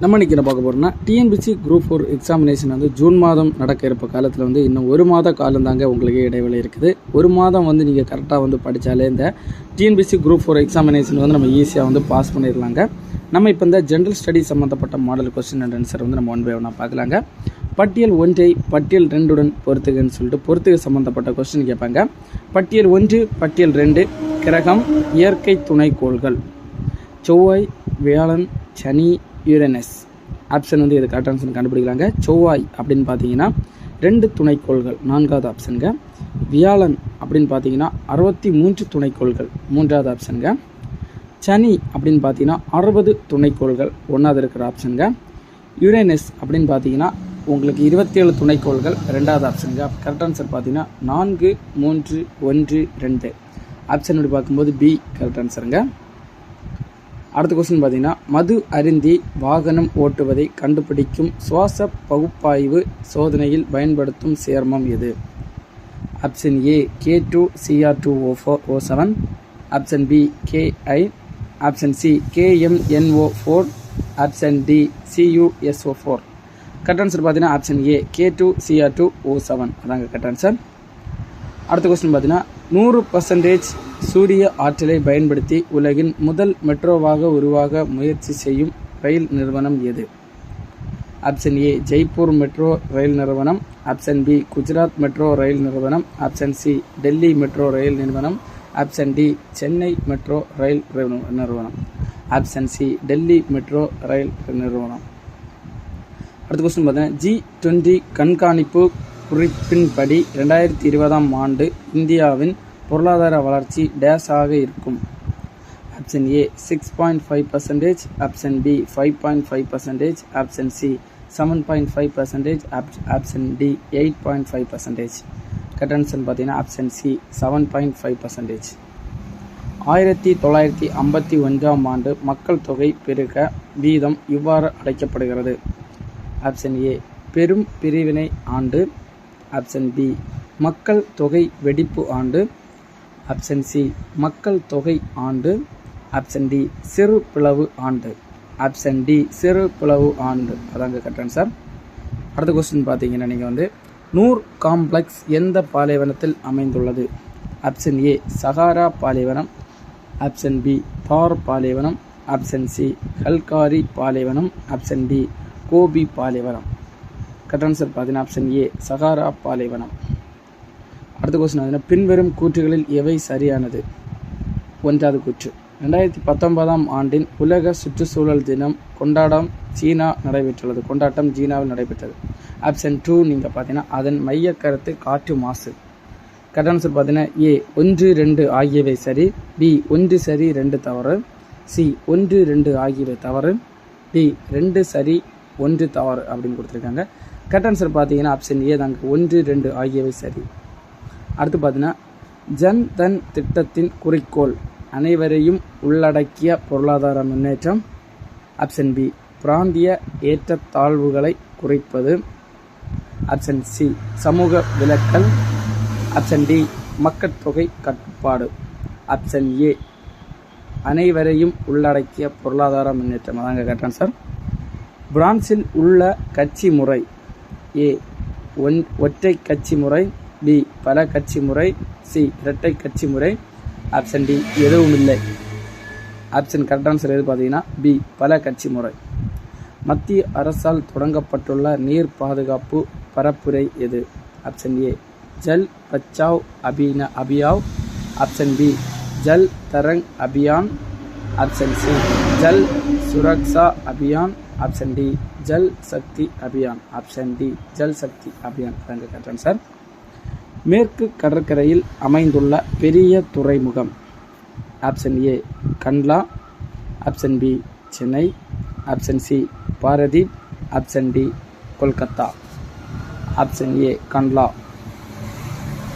நம்ம இன்னைக்கு என்ன பார்க்க போகிறோம்னா டிஎன்பிசி குரூப் ஃபோர் எக்ஸாமினேஷன் வந்து ஜூன் மாதம் நடக்க இருப்ப காலத்தில் வந்து இன்னும் ஒரு மாத காலம் தாங்க உங்களுக்கு இடைவெளி இருக்குது. ஒரு மாதம் வந்து நீங்கள் கரெக்டாக வந்து படித்தாலே இந்த டிஎன்பிசி குரூப் ஃபோர் எக்ஸாமினேஷன் வந்து நம்ம ஈஸியாக வந்து பாஸ் பண்ணிடலாங்க. நம்ம இப்போ இந்த ஜென்ரல் ஸ்டடி சம்மந்தப்பட்ட மாடல் கொஸ்டின் அண்ட் ஆன்சர் வந்து நம்ம ஒன் பை ஒன்னாக பார்க்கலாங்க. பட்டியல் ஒன்றை பட்டியல் ரெண்டுடன் பொறுத்துகன்னு சொல்லிட்டு பொறுத்துக சம்மந்தப்பட்ட கொஸ்டின் கேட்பாங்க. பட்டியல் ஒன்று பட்டியல் ரெண்டு கிரகம் இயற்கை துணைக்கோள்கள். செவ்வாய் வியாழன் சனி யுரேனஸ் ஆப்ஷன் வந்து இது கரெக்ட் ஆன்சர் கண்டுபிடிக்கலாங்க. செவ்வாய் அப்படின்னு பார்த்தீங்கன்னா ரெண்டு துணைக்கோள்கள் நான்காவது ஆப்ஷனுங்க வியாழன் அப்படின்னு பார்த்தீங்கன்னா அறுபத்தி மூன்று துணைக்கோள்கள் மூன்றாவது ஆப்ஷனுங்க சனி அப்படின்னு பார்த்தீங்கன்னா அறுபது துணைக்கோள்கள் ஒன்றாவது இருக்கிற ஆப்ஷனுங்க யுரேனஸ் அப்படின்னு பார்த்தீங்கன்னா உங்களுக்கு இருபத்தேழு துணைக்கோள்கள் ரெண்டாவது ஆப்ஷனுங்க கரெக்ட் ஆன்சர் பார்த்தீங்கன்னா நான்கு மூன்று ஒன்று ரெண்டு. ஆப்ஷன் அப்படி பார்க்கும்போது பி கரெக்ட் ஆன்சருங்க அடுத்த கொஸ்டின் பார்த்தீங்கன்னா மது அருந்தி வாகனம் ஓட்டுவதை கண்டுபிடிக்கும் சுவாச பகுப்பாய்வு சோதனையில் பயன்படுத்தும் சேர்மம் எது? Option A K two Cr two O four O seven option B KI option C KMnO four option D CuSO four correct answer பார்த்தீங்கன்னா option A K two Cr two O seven அதாங்க correct answer அடுத்த question பார்த்தீங்கன்னா நூறு percentage சூரிய ஆற்றலை பயன்படுத்தி உலகின் முதல் மெட்ரோவாக உருவாக முயற்சி செய்யும் ரயில் நிறுவனம் எது? Option A Jaipur metro rail நிறுவனம். Option B Gujarat metro rail நிறுவனம். Option C Delhi metro rail நிறுவனம். Option D Chennai metro rail நிறுவனம். Option C Delhi metro rail நிறுவனம். அடுத்த கொஸ்டின் பார்த்தீங்கன்னா ஜி டுவெண்ட்டி கண்காணிப்பு குறிப்பின்படி ரெண்டாயிரத்தி இருபதாம் ஆண்டு இந்தியாவின் பொருளாதார வளர்ச்சி டேஷ் ஆக இருக்கும். Option A six point five percentage option B five point five percentage option C seven point five percentage option D eight point five percentage கட்டன்சன் பார்த்தீங்கன்னா option C seven point five percentage ஆயிரத்தி தொள்ளாயிரத்தி ஐம்பத்தி ஒன்றாம் ஆண்டு மக்கள் தொகை பெருக வீதம் இவ்வாறு அழைக்கப்படுகிறது. ஆப்ஷன் ஏ பெரும் பிரிவினை ஆண்டு. ஆப்ஷன் பி மக்கள் தொகை வெடிப்பு ஆண்டு. ஆப்ஷன் சி மக்கள் தொகை ஆண்டு. ஆப்ஷன் டி சிறு பிளவு ஆண்டு. ஆப்ஷன் டி சிறு பிளவு ஆண்டு. அதாங்க கரெக்ட் ஆன்சர் அடுத்த கொஸ்டின் பார்த்தீங்கன்னா நீங்கள் வந்து நூர் காம்ப்ளெக்ஸ் எந்த பாலைவனத்தில் அமைந்துள்ளது? ஆப்ஷன் ஏ சஹாரா பாலைவனம். ஆப்ஷன் பி தார் பாலைவனம். ஆப்ஷன் சி ஹல்காரி பாலைவனம். ஆப்ஷன் டி கோபி பாலைவனம். கரெக்ட் ஆன்சர் பார்த்தீங்கன்னா ஆப்ஷன் ஏ சஹாரா பாலைவனம். அடுத்த கொஸ்டின் பார்த்தீங்கன்னா பின்வரும் கூற்றுகளில் எவை சரியானது? ஒன்றாவது கூற்று. ரெண்டாயிரத்தி பத்தொன்பதாம் ஆண்டின் உலக சுற்றுச்சூழல் தினம் கொண்டாடம் சீனா நடைபெற்றுள்ளது. கொண்டாட்டம் சீனாவில் நடைபெற்றது. ஆப்ஷன் டூ நீங்கள் பார்த்தீங்கன்னா அதன் மைய கருத்து காற்று மாசு. கரெக்ட் ஆன்சர் பார்த்தீங்கன்னா ஏ ஒன்று ரெண்டு ஆகியவை சரி. பி ஒன்று சரி ரெண்டு தவறு. சி ஒன்று ரெண்டு ஆகியவை தவறு. டி ரெண்டு சரி ஒன்று தவறு அப்படின்னு கொடுத்துருக்காங்க. கரெக்ட் ஆன்சர் பார்த்தீங்கன்னா ஆப்ஷன் ஏ தாங்க. ஒன்று ரெண்டு ஆகியவை சரி. அடுத்து பார்த்தீங்கன்னா ஜன் தன் திட்டத்தின் குறிக்கோள் அனைவரையும் உள்ளடக்கிய பொருளாதார முன்னேற்றம். ஆப்ஷன் பி பிராந்திய ஏற்றத்தாழ்வுகளை குறைப்பது. ஆப்ஷன் சி சமூக விலக்கல். ஆப்ஷன் டி மக்கட்தொகை கட்டுப்பாடு. ஆப்ஷன் ஏ அனைவரையும் உள்ளடக்கிய பொருளாதார முன்னேற்றம். அதாங்க கரெக்ட் ஆன்சர் பிரான்சில் உள்ள கட்சி முறை. ஏ ஒன் ஒற்றை கட்சி முறை பி பல கட்சி முறை சி இரட்டை கட்சி முறை. ஆப்ஷன் டி எதுவும் இல்லை. ஆப்ஷன் கரெக்ட் ஆன்சர் எது பார்த்தீங்கன்னா பி பல கட்சி முறை. மத்திய அரசால் தொடங்கப்பட்டுள்ள நீர் பாதுகாப்பு பரப்புரை எது? ஆப்ஷன் ஏ ஜல் பச்சாவ் அபின அபியாவ். Option B Jal Tarang Abhiyan. Option C Jal Suraksha Abhiyan. Option D Jal Shakti Abhiyan option D Jal Shakti Abhiyan தாங்க கரெக்ட் ஆன்சர் மேற்கு கடற்கரையில் அமைந்துள்ள பெரிய துறைமுகம். Option A Kandla option B Chennai option C Paradip option D Kolkata option A Kandla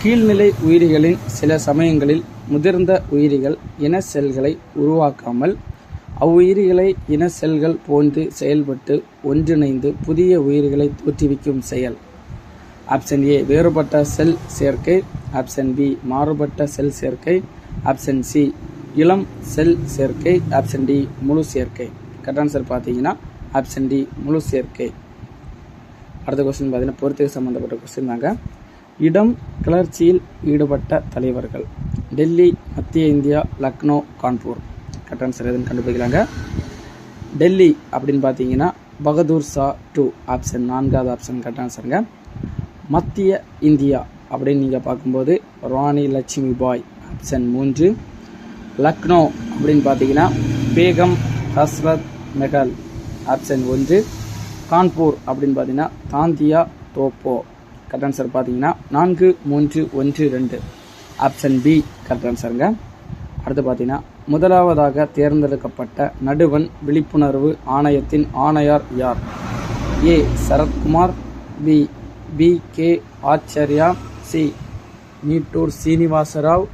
கீழ்நிலை உயிரிகளின் சில சமயங்களில் முதிர்ந்த உயிரிகள் இன செல்களை உருவாக்காமல் அவ்வுயிரிகளை இன செல்கள் போன்று செயல்பட்டு ஒன்றிணைந்து புதிய உயிர்களை தோற்றுவிக்கும் செயல். ஆப்ஷன் ஏ வேறுபட்ட செல் சேர்க்கை. ஆப்ஷன் பி மாறுபட்ட செல் சேர்க்கை. ஆப்ஷன் சி இளம் செல் சேர்க்கை. ஆப்ஷன் டி முழு சேர்க்கை. கரெக்ட் ஆன்சர் பார்த்தீங்கன்னா ஆப்ஷன் டி முழு சேர்க்கை. அடுத்த கொஸ்டின் பார்த்தீங்கன்னா பொறுத்துக்கு சம்மந்தப்பட்ட கொஸ்டின் தாங்க. இடம் கிளர்ச்சியில் ஈடுபட்ட தலைவர்கள். டெல்லி மத்திய India Lucknow Kanpur. Correct answer எதுன்னு கண்டுபிடிக்கலாங்க. டெல்லி அப்படின்னு பார்த்தீங்கன்னா பகதூர் ஷா டூ ஆப்ஷன் நான்காவது ஆப்ஷன் கரெக்ட் ஆன்சருங்க மத்திய இந்தியா அப்படின்னு நீங்கள் பார்க்கும்போது ராணி லட்சுமி பாய் ஆப்ஷன் மூன்று. லக்னோ அப்படின்னு பார்த்தீங்கன்னா பேகம் ஹஸ்ரத் மெகல் ஆப்ஷன் ஒன்று. கான்பூர் அப்படின்னு பார்த்தீங்கன்னா தாந்தியா தோப்போ கரெக்ட் ஆன்சர் பார்த்தீங்கன்னா நான்கு மூன்று ஒன்று ரெண்டு. ஆப்ஷன் பி கரெக்ட் ஆன்சருங்க அடுத்து பார்த்தீங்கன்னா முதலாவதாக தேர்ந்தெடுக்கப்பட்ட நடுவன் விழிப்புணர்வு ஆணையத்தின் ஆணையார் யார்? A. Sarathkumar B. B. K. Acharya C. Nittoor Srinivasarao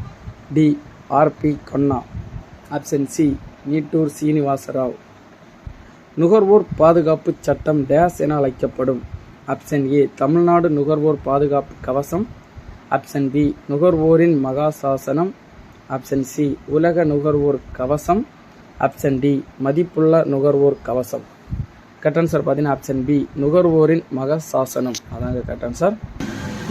D. RP Khanna. Option C. Nittoor Srinivasarao. நுகர்வோர் பாதுகாப்பு சட்டம் டேஸ் என அழைக்கப்படும். Option A. தமிழ்நாடு நுகர்வோர் பாதுகாப்பு கவசம். Option B. நுகர்வோரின் மகாசாசனம். ஆப்ஷன் சி உலக நுகர்வோர் கவசம். ஆப்ஷன் டி மதிப்புள்ள நுகர்வோர் கவசம். கரெக்ட் ஆன்சர் பார்த்தீங்கன்னா ஆப்ஷன் பி நுகர்வோரின் மகசாசனம். அதாங்க கரெக்ட் ஆன்சர்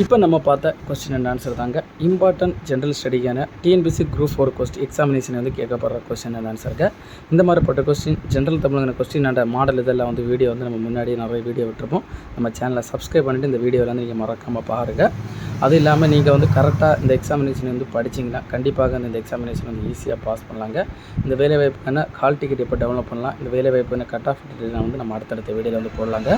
இப்போ நம்ம பார்த்த கொஸ்டின் அண்ட் ஆன்சர் தாங்க. Important general ஸ்டடிக்கான TNPSC group four question examination வந்து கேட்கப்படுற கொஸ்டின் அண்ட் ஆன்சருங்க இந்த மாதிரிப்பட்ட கொஸ்டின் ஜென்ரல் தமிழ்ங்கிற கொஸ்டின் அண்ட் மாடல் இதெல்லாம் வந்து வீடியோ வந்து நம்ம முன்னாடியே நிறைய வீடியோ விட்டுருப்போம். நம்ம சேனலை சப்ஸ்கிரைப் பண்ணிவிட்டு இந்த வீடியோவில் வந்து நீங்கள் மறக்காமல் பாருங்கள் அது இல்லாமல் நீங்கள் வந்து கரெக்டாக இந்த எக்ஸாமினேஷன் வந்து படிச்சிங்கன்னா கண்டிப்பாக இந்த எக்ஸாமினேஷன் வந்து ஈஸியாக பாஸ் பண்ணலாங்க. இந்த வேலைவாய்ப்புக்கான கால் டிக்கெட் எப்போ டெவலப் பண்ணலாம் இந்த வேலைவாய்ப்புக்கான கட் ஆஃப் டீட்டெயில் வந்து நம்ம அடுத்தடுத்த வீடியோவில் வந்து போடலாங்க.